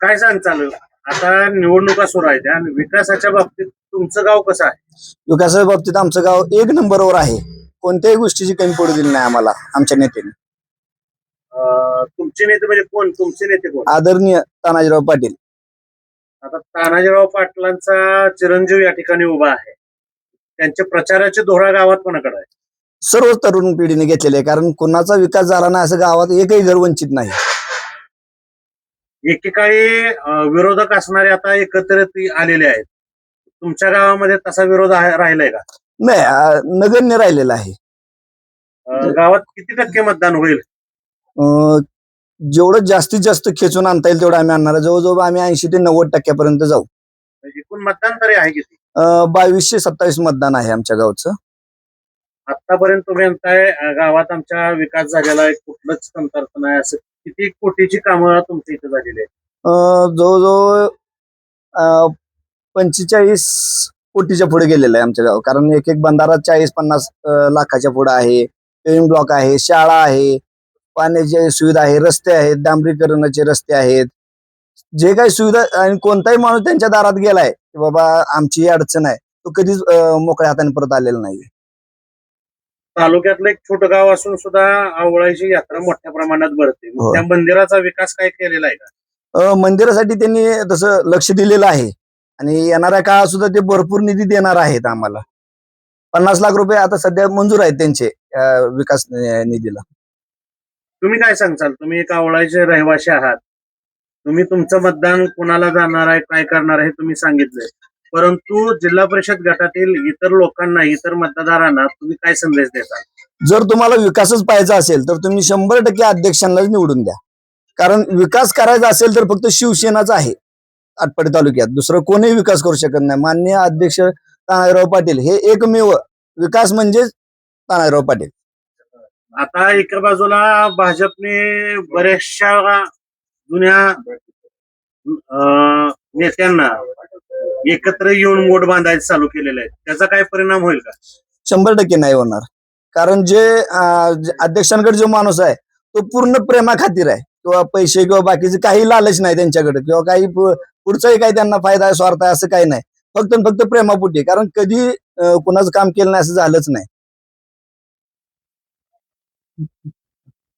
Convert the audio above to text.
काय सांग चालू आता निवडणुका सुरू आहेत आणि विकासाच्या बाबतीत तुमचं गाव कसं आहे? विकासाच्या बाबतीत आमचं गाव एक नंबरवर आहे. कोणत्याही गोष्टीची कमी पडू दिली नाही आम्हाला आमच्या नेत्याने. अं, तुमचे नेते म्हणजे कोण? तुमचे नेते कोण? आदरणीय तानाजीराव पाटील. आता तानाजीराव पाटलांचा चिरंजीव या ठिकाणी उभा आहे. त्यांचे प्रचाराचे धोरा गावात कोणाकडे आहे? सर्व तरुण पिढीने घेतलेले आहे कारण कुणाचा विकास झाला नाही असं गावात एकही घर वंचित नाही. एकेकाळी विरोधक असणारे आता एकत्रित आलेले आहेत. तुमच्या गावामध्ये तसा विरोध राहिलाय का? नाही नगण्य राहिलेला आहे. अं, गावात किती टक्के मतदान होईल? अं, जेवढं जास्तीत जास्त खेचून आणता येईल तेवढं आम्ही आणणार आहे. जवळजवळ आम्ही ऐंशी ते नव्वद टक्क्यापर्यंत जाऊ. एकूण मतदान तरी आहे किती? अं, बावीसशे सत्तावीस मतदान आहे आमच्या गावचं. आतापर्यंत तुम्ही म्हणताय गावात आमच्या विकास झालेला आहे कुठलंच कमतरता नाही असं. किती कोटीची कामं तुमच्या इथे झालेली आहे जवळजवळ पंचेचाळीस कोटीच्या पुढे गेलेलं आहे आमच्या गाव. कारण एक एक बंधारा चाळीस पन्नास लाखाच्या पुढे आहे. पेविंग ब्लॉक आहे शाळा आहे पाण्याची सुविधा आहे रस्ते आहेत डांबरीकरणाचे रस्ते आहेत. जे काही सुविधा आणि कोणताही माणूस त्यांच्या दारात गेलाय की बाबा आमची ही अडचण आहे तो कधीच मोकळ्या हाताने परत आलेला नाही तालुक्यातलं एक छोटं गाव असून सुद्धा आवळाची यात्रा मोठ्या प्रमाणात भरते. मग हो. त्या मंदिराचा विकास काय केलेला आहे का? अं, मंदिरासाठी त्यांनी तसं लक्ष दिलेलं आहे. आणि येणाऱ्या काळात सुद्धा ते भरपूर निधी देणार आहेत आम्हाला. पन्नास लाख रुपये आता सध्या मंजूर आहेत त्यांचे अं, विकास निधीला. तुम्ही काय सांगचाल तुम्ही एक आवळाचे रहिवासी आहात. तुम्ही तुमचं मतदान कुणाला जाणार आहे काय करणार आहे हे तुम्ही सांगितलंय. परंतु जिल्हा परिषद गटातील इतर लोकांना इतर मतदारांना तुम्ही काय संदेश देता? जर तुम्हाला विकासच पाहायचा असेल तर तुम्ही शंभर टक्के अध्यक्षांनाच निवडून द्या. कारण विकास करायचा असेल तर फक्त शिवसेनाच आहे आटपाडी तालुक्यात. दुसरं कोणीही विकास करू शकत नाही. माननीय अध्यक्ष तानाजीराव पाटील हे एकमेव विकास म्हणजेच तानाजीराव पाटील. आता एका बाजूला भाजपने बऱ्याचशा जुन्या नेत्यांना एकत्र येऊन मोठ बांधायचं चालू केलेलं आहे. त्याचा काय परिणाम होईल का? शंभर टक्के नाही होणार. कारण जे अध्यक्षांकडे जो माणूस आहे तो पूर्ण प्रेमाखातीर आहे. किंवा पैसे किंवा बाकीचे काही लालच नाही त्यांच्याकडे. किंवा काही पुढचाही काही त्यांना फायदा आहे स्वार्थ आहे असं काही नाही. फक्त फक्त प्रेमापुटी कारण कधी कुणाचं काम केलं नाही असं झालंच नाही.